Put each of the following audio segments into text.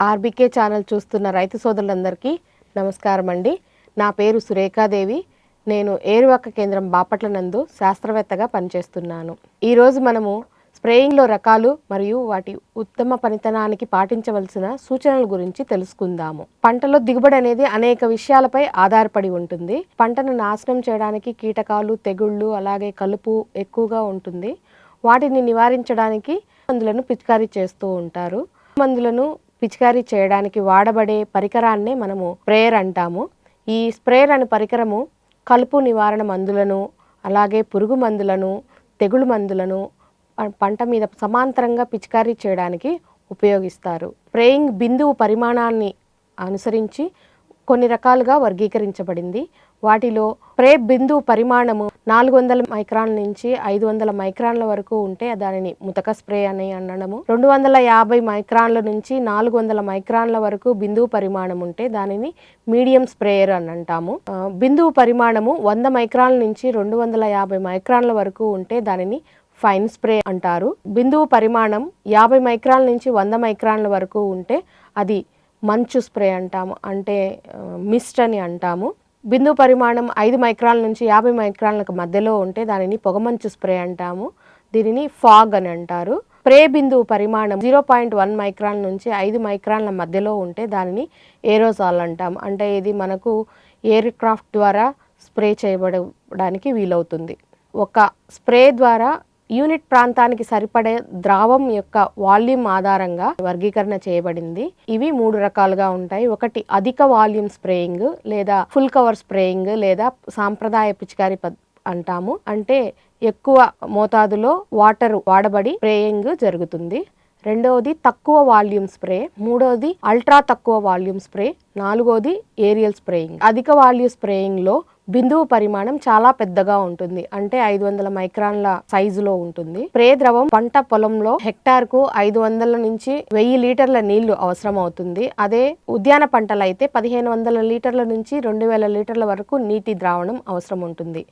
RBK channel చూస్తున్న రైతు సోదరులందరికీ నమస్కారం అండి నా పేరు సురేఖాదేవి. నేను ఏరువాక కేంద్రం బాపట్ల నందు శాస్త్రవేత్తగా పనిచేస్తున్నాను. ఈరోజు మనము స్ప్రేయింగ్లో రకాలు మరియు వాటి ఉత్తమ పనితనానికి పాటించవలసిన సూచనల గురించి తెలుసుకుందాము. పంటలో దిగుబడి అనేది అనేక విషయాలపై ఆధారపడి ఉంటుంది. పంటను నాశనం చేయడానికి కీటకాలు తెగుళ్ళు అలాగే కలుపు ఎక్కువగా ఉంటుంది. వాటిని నివారించడానికి మందులను పిచికారీ చేస్తూ ఉంటారు. మందులను పిచికారీ చేయడానికి వాడబడే పరికరాన్నే మనము స్ప్రేయర్ అంటాము. ఈ స్ప్రేయర్ అనే పరికరము కలుపు నివారణ మందులను అలాగే పురుగు మందులను తెగులు మందులను పంట మీద సమాంతరంగా పిచికారీ చేయడానికి ఉపయోగిస్తారు. స్ప్రేయింగ్ బిందువు పరిమాణాన్ని అనుసరించి కొన్ని రకాలుగా వర్గీకరించబడింది. వాటిలో ప్రే బిందువు పరిమాణము నాలుగు వందల మైక్రాన్ల నుంచి ఐదు వందల మైక్రాన్ల వరకు ఉంటే దానిని ముతక స్ప్రే అని అనడము. రెండు వందల యాభై మైక్రాన్ల నుంచి నాలుగు వందల మైక్రాన్ల వరకు బిందువు పరిమాణం ఉంటే దానిని మీడియం స్ప్రేయర్ అని అంటాము. బిందువు పరిమాణము వంద మైక్రాన్ల నుంచి రెండు వందల యాభై మైక్రాన్ల వరకు ఉంటే దానిని ఫైన్ స్ప్రే అంటారు. బిందువు పరిమాణం యాభై మైక్రాన్ల నుంచి వంద మైక్రాన్ల వరకు ఉంటే అది మంచు స్ప్రే అంటాము అంటే మిస్ట్ అని అంటాము. బిందువు పరిమాణం ఐదు మైక్రాల నుంచి యాభై మైక్రాలకు మధ్యలో ఉంటే దానిని పొగమంచు స్ప్రే అంటాము. దీనిని ఫాగ్ అని అంటారు. స్ప్రే బిందువు పరిమాణం జీరో పాయింట్ వన్ మైక్రాన్ నుంచి ఐదు మైక్రాన్ల మధ్యలో ఉంటే దానిని ఏరోజాల్ అంటాం అంటే ఇది మనకు ఎయిర్ క్రాఫ్ట్ ద్వారా స్ప్రే చేయబడడానికి వీలవుతుంది. ఒక స్ప్రే ద్వారా యూనిట్ ప్రాంతానికి సరిపడే ద్రావం యొక్క వాల్యూమ్ ఆధారంగా వర్గీకరణ చేయబడింది. ఇవి మూడు రకాలుగా ఉంటాయి. ఒకటి అధిక వాల్యూమ్ స్ప్రేయింగ్ లేదా ఫుల్ కవర్ స్ప్రేయింగ్ లేదా సాంప్రదాయ పిచికారి పద్ అంటాము. అంటే ఎక్కువ మోతాదులో వాటర్ వాడబడి స్ప్రేయింగ్ జరుగుతుంది. రెండవది తక్కువ వాల్యూమ్ స్ప్రే మూడవది అల్ట్రా తక్కువ వాల్యూమ్ స్ప్రే నాలుగవది ఏరియల్ స్ప్రేయింగ్. అధిక వాల్యూ స్ప్రేయింగ్లో బిందువు పరిమాణం చాలా పెద్దగా ఉంటుంది. అంటే ఐదు వందల మైక్రాన్ల సైజులో ఉంటుంది. స్ప్రే ద్రవం పంట పొలంలో హెక్టార్కు ఐదు వందల నుంచి వెయ్యి లీటర్ల నీళ్ళు అవసరం అవుతుంది అదే ఉద్యాన పంటలు అయితే పదిహేను వందల లీటర్ల నుంచి రెండు వేల లీటర్ల వరకు నీటి ద్రావణం అవసరం ఉంటుంది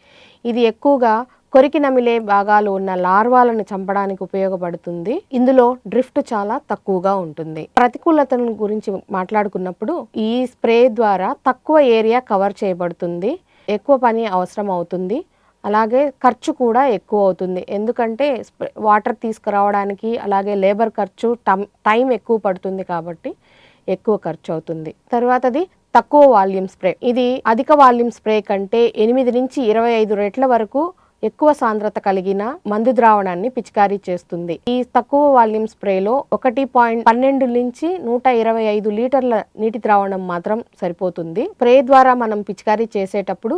ఇది ఎక్కువగా కొరికి నమిలే భాగాలు ఉన్న లార్వాలను చంపడానికి ఉపయోగపడుతుంది. ఇందులో డ్రిఫ్ట్ చాలా తక్కువగా ఉంటుంది. ప్రతికూలతను గురించి మాట్లాడుకున్నప్పుడు ఈ స్ప్రే ద్వారా తక్కువ ఏరియా కవర్ చేయబడుతుంది. ఎక్కువ పని అవసరం అవుతుంది. అలాగే ఖర్చు కూడా ఎక్కువ అవుతుంది. ఎందుకంటే స్ప్రే- వాటర్ తీసుకురావడానికి అలాగే లేబర్ ఖర్చు టమ్- టైం ఎక్కువ పడుతుంది కాబట్టి ఎక్కువ ఖర్చు అవుతుంది. తర్వాతది తక్కువ వాల్యూమ్ స్ప్రే. ఇది అధిక వాల్యూమ్ స్ప్రే కంటే ఎనిమిది నుంచి ఇరవై ఐదు రెట్ల వరకు ఎక్కువ సాంద్రత కలిగిన మందు ద్రావణాన్ని పిచికారీ చేస్తుంది. ఈ తక్కువ వాల్యూమ్ స్ప్రేలో ఒకటి పాయింట్ పన్నెండు నుంచి నూట ఇరవై ఐదు లీటర్ల నీటి ద్రావణం మాత్రం సరిపోతుంది. స్ప్రే ద్వారా మనం పిచికారీ చేసేటప్పుడు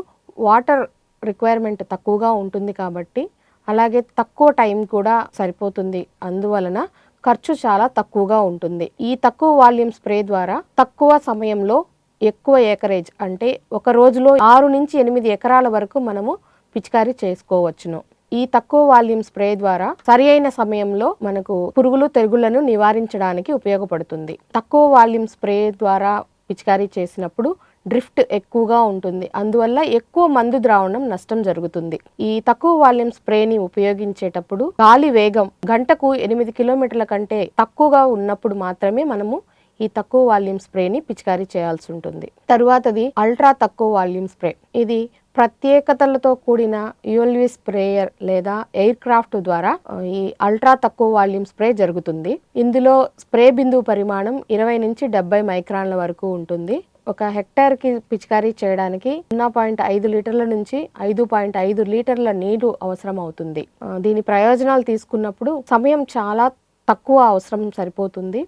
వాటర్ రిక్వైర్మెంట్ తక్కువగా ఉంటుంది కాబట్టి అలాగే తక్కువ టైం కూడా సరిపోతుంది. అందువలన ఖర్చు చాలా తక్కువగా ఉంటుంది. ఈ తక్కువ వాల్యూమ్ స్ప్రే ద్వారా తక్కువ సమయంలో ఎక్కువ ఏకరేజ్ అంటే ఒక రోజులో ఆరు నుంచి ఎనిమిది ఎకరాల వరకు మనము పిచికారీ చేసుకోవచ్చును. ఈ తక్కువ వాల్యూమ్ స్ప్రే ద్వారా సరి అయిన సమయంలో మనకు పురుగులు తెగుళ్ళను నివారించడానికి ఉపయోగపడుతుంది. తక్కువ వాల్యూమ్ స్ప్రే ద్వారా పిచికారీ చేసినప్పుడు డ్రిఫ్ట్ ఎక్కువగా ఉంటుంది. అందువల్ల ఎక్కువ మందు ద్రావణం నష్టం జరుగుతుంది. ఈ తక్కువ వాల్యూమ్ స్ప్రేని ఉపయోగించేటప్పుడు గాలి వేగం గంటకు ఎనిమిది కిలోమీటర్ల కంటే తక్కువగా ఉన్నప్పుడు మాత్రమే మనము ఈ తక్కువ వాల్యూమ్ స్ప్రేని పిచికారీ చేయాల్సి ఉంటుంది. తరువాతది అల్ట్రా తక్కువ వాల్యూమ్ స్ప్రే. ఇది ప్రత్యేకతలతో కూడిన యుఎల్వి స్ప్రేయర్ లేదా ఎయిర్ క్రాఫ్ట్ ద్వారా ఈ అల్ట్రా తక్కువ వాల్యూమ్ స్ప్రే జరుగుతుంది. ఇందులో స్ప్రే బిందువు పరిమాణం ఇరవై నుంచి డెబ్బై మైక్రాన్ల వరకు ఉంటుంది. ఒక హెక్టార్కి పిచికారీ చేయడానికి సున్నా పాయింట్ ఐదు లీటర్ల నుంచి ఐదు పాయింట్ ఐదు లీటర్ల నీరు అవసరం అవుతుంది. దీని ప్రయోజనాలు తీసుకున్నప్పుడు సమయం చాలా తక్కువ అవసరం సరిపోతుంది.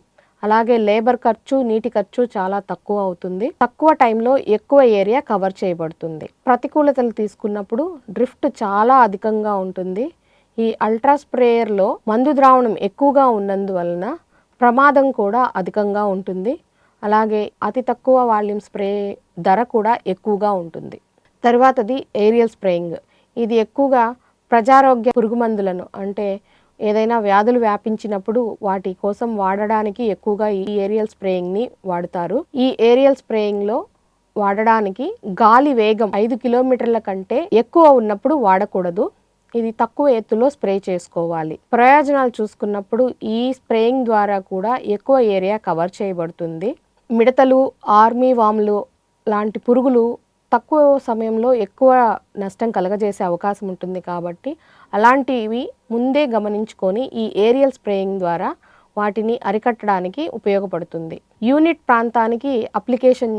అలాగే లేబర్ ఖర్చు నీటి ఖర్చు చాలా తక్కువ అవుతుంది. తక్కువ టైంలో ఎక్కువ ఏరియా కవర్ చేయబడుతుంది. ప్రతికూలతలు తీసుకున్నప్పుడు డ్రిఫ్ట్ చాలా అధికంగా ఉంటుంది. ఈ అల్ట్రా స్ప్రేయర్లో మందు ద్రావణం ఎక్కువగా ఉన్నందువలన ప్రమాదం కూడా అధికంగా ఉంటుంది. అలాగే అతి తక్కువ వాల్యూమ్ స్ప్రే ధర కూడా ఎక్కువగా ఉంటుంది. తర్వాతది ఏరియల్ స్ప్రేయింగ్. ఇది ఎక్కువగా ప్రజారోగ్య పురుగు మందులను అంటే ఏదైనా వ్యాధులు వ్యాపించినప్పుడు వాటి కోసం వాడడానికి ఎక్కువగా ఈ ఏరియల్ స్ప్రేయింగ్ని వాడుతారు. ఈ ఏరియల్ స్ప్రేయింగ్లో వాడడానికి గాలి వేగం ఐదు కిలోమీటర్ల కంటే ఎక్కువ ఉన్నప్పుడు వాడకూడదు. ఇది తక్కువ ఎత్తులో స్ప్రే చేసుకోవాలి. ప్రయోజనాలు చూసుకున్నప్పుడు ఈ స్ప్రేయింగ్ ద్వారా కూడా ఎక్కువ ఏరియా కవర్ చేయబడుతుంది. మిడతలు ఆర్మీ వాములు లాంటి పురుగులు తక్కువ సమయంలో ఎక్కువ నష్టం కలగజేసే అవకాశం ఉంటుంది కాబట్టి అలాంటివి ముందే గమనించుకొని ఈ ఏరియల్ స్ప్రేయింగ్ ద్వారా వాటిని అరికట్టడానికి ఉపయోగపడుతుంది. యూనిట్ ప్రాంతానికి అప్లికేషన్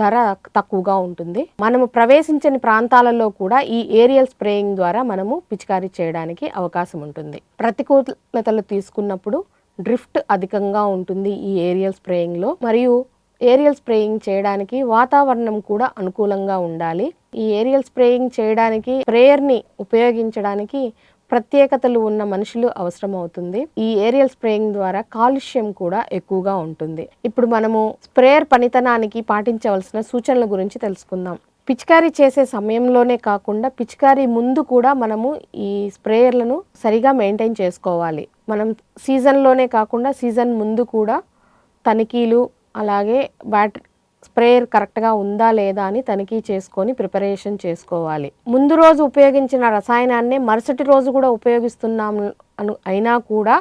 ధర తక్కువగా ఉంటుంది. మనము ప్రవేశించని ప్రాంతాలలో కూడా ఈ ఏరియల్ స్ప్రేయింగ్ ద్వారా మనము పిచికారీ చేయడానికి అవకాశం ఉంటుంది. ప్రతికూలతలు తీసుకున్నప్పుడు డ్రిఫ్ట్ అధికంగా ఉంటుంది ఈ ఏరియల్ స్ప్రేయింగ్లో. మరియు ఏరియల్ స్ప్రేయింగ్ చేయడానికి వాతావరణం కూడా అనుకూలంగా ఉండాలి. ఈ ఏరియల్ స్ప్రేయింగ్ చేయడానికి స్ప్రేయర్ని ఉపయోగించడానికి ప్రత్యేకతలు ఉన్న మనుషులు అవసరం అవుతుంది ఈ ఏరియల్ స్ప్రేయింగ్ ద్వారా కాలుష్యం కూడా ఎక్కువగా ఉంటుంది. ఇప్పుడు మనము స్ప్రేయర్ పనితనానికి పాటించవలసిన సూచనల గురించి తెలుసుకుందాం. పిచికారీ చేసే సమయంలోనే కాకుండా పిచికారీ ముందు కూడా మనము ఈ స్ప్రేయర్లను సరిగా మెయింటైన్ చేసుకోవాలి. మనం సీజన్లోనే కాకుండా సీజన్ ముందు కూడా తనిఖీలు అలాగే బ్యాటరీ స్ప్రేయర్ కరెక్ట్గా ఉందా లేదా అని తనిఖీ చేసుకొని ప్రిపరేషన్ చేసుకోవాలి. ముందు రోజు ఉపయోగించిన రసాయనాన్ని మరుసటి రోజు కూడా ఉపయోగిస్తున్నాం అను అయినా కూడా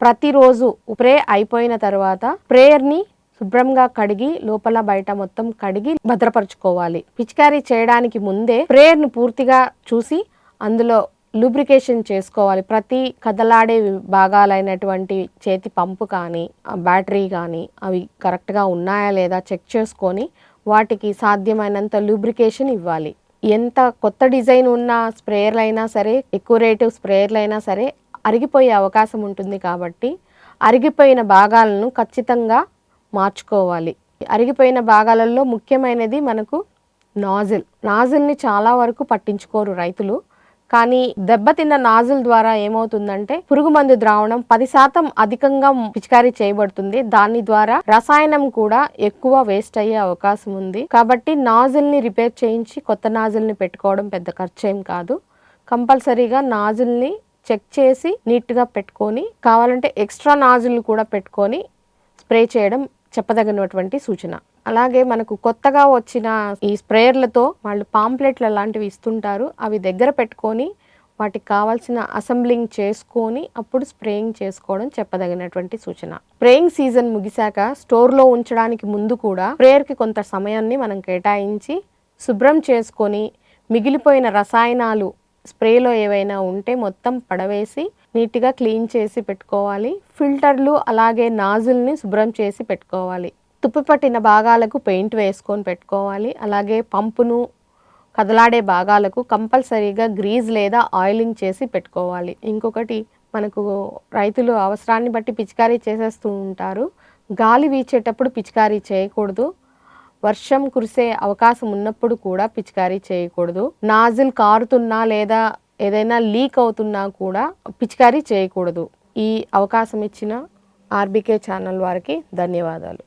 ప్రతిరోజు స్ప్రే అయిపోయిన తర్వాత స్ప్రేయర్ని శుభ్రంగా కడిగి లోపల బయట మొత్తం కడిగి భద్రపరచుకోవాలి. పిచికారీ చేయడానికి ముందే స్ప్రేయర్ని పూర్తిగా చూసి అందులో లూబ్రికేషన్ చేసుకోవాలి. ప్రతి కదలాడే భాగాలైనటువంటి చేతి పంపు కానీ బ్యాటరీ కానీ అవి కరెక్ట్గా ఉన్నాయా లేదా చెక్ చేసుకొని వాటికి సాధ్యమైనంత లూబ్రికేషన్ ఇవ్వాలి. ఎంత కొత్త డిజైన్ ఉన్న స్ప్రేయర్లు అయినా సరే ఎక్కువ రేటు స్ప్రేయర్లు అయినా సరే అరిగిపోయే అవకాశం ఉంటుంది కాబట్టి అరిగిపోయిన భాగాలను ఖచ్చితంగా మార్చుకోవాలి. అరిగిపోయిన భాగాలలో ముఖ్యమైనది మనకు నాజిల్. నాజిల్ని చాలా వరకు పట్టించుకోరు రైతులు. కానీ దెబ్బతిన్న నాజుల ద్వారా ఏమవుతుందంటే పురుగు మందు ద్రావణం పది శాతం అధికంగా పిచికారీ చేయబడుతుంది. దాని ద్వారా రసాయనం కూడా ఎక్కువ వేస్ట్ అయ్యే అవకాశం ఉంది. కాబట్టి నాజిల్ని రిపేర్ చేయించి కొత్త నాజిల్ని పెట్టుకోవడం పెద్ద ఖర్చేం కాదు. కంపల్సరీగా నాజిల్ని చెక్ చేసి నీట్గా పెట్టుకొని కావాలంటే ఎక్స్ట్రా నాజిల్ కూడా పెట్టుకొని స్ప్రే చేయడం చెప్పదగినటువంటి సూచన. అలాగే మనకు కొత్తగా వచ్చిన ఈ స్ప్రేయర్లతో వాళ్ళు పాంప్లెట్లు లాంటివి ఇస్తుంటారు. అవి దగ్గర పెట్టుకొని వాటికి కావాల్సిన అసెంబ్లింగ్ చేసుకొని అప్పుడు స్ప్రేయింగ్ చేసుకోవడం చెప్పదగినటువంటి సూచన. స్ప్రేయింగ్ సీజన్ ముగిశాక స్టోర్లో ఉంచడానికి ముందు కూడా స్ప్రేయర్కి కొంత సమయాన్ని మనం కేటాయించి శుభ్రం చేసుకొని మిగిలిపోయిన రసాయనాలు స్ప్రేలో ఏవైనా ఉంటే మొత్తం పడవేసి నీట్గా క్లీన్ చేసి పెట్టుకోవాలి. ఫిల్టర్లు అలాగే నాజుల్ని శుభ్రం చేసి పెట్టుకోవాలి. తుప్పు పట్టిన భాగాలకు పెయింట్ వేసుకొని పెట్టుకోవాలి. అలాగే పంపును కదలాడే భాగాలకు కంపల్సరీగా గ్రీజ్ లేదా ఆయిలింగ్ చేసి పెట్టుకోవాలి. ఇంకొకటి మనకు రైతులు అవసరాన్ని బట్టి పిచికారీ చేసేస్తూ ఉంటారు. గాలి వీచేటప్పుడు పిచికారీ చేయకూడదు. వర్షం కురిసే అవకాశం ఉన్నప్పుడు కూడా పిచికారీ చేయకూడదు. నాజిల్ కారుతున్నా లేదా ఏదైనా లీక్ అవుతున్నా కూడా పిచికారీ చేయకూడదు. ఈ అవకాశం ఇచ్చిన ఆర్బీకే ఛానల్ వారికి ధన్యవాదాలు.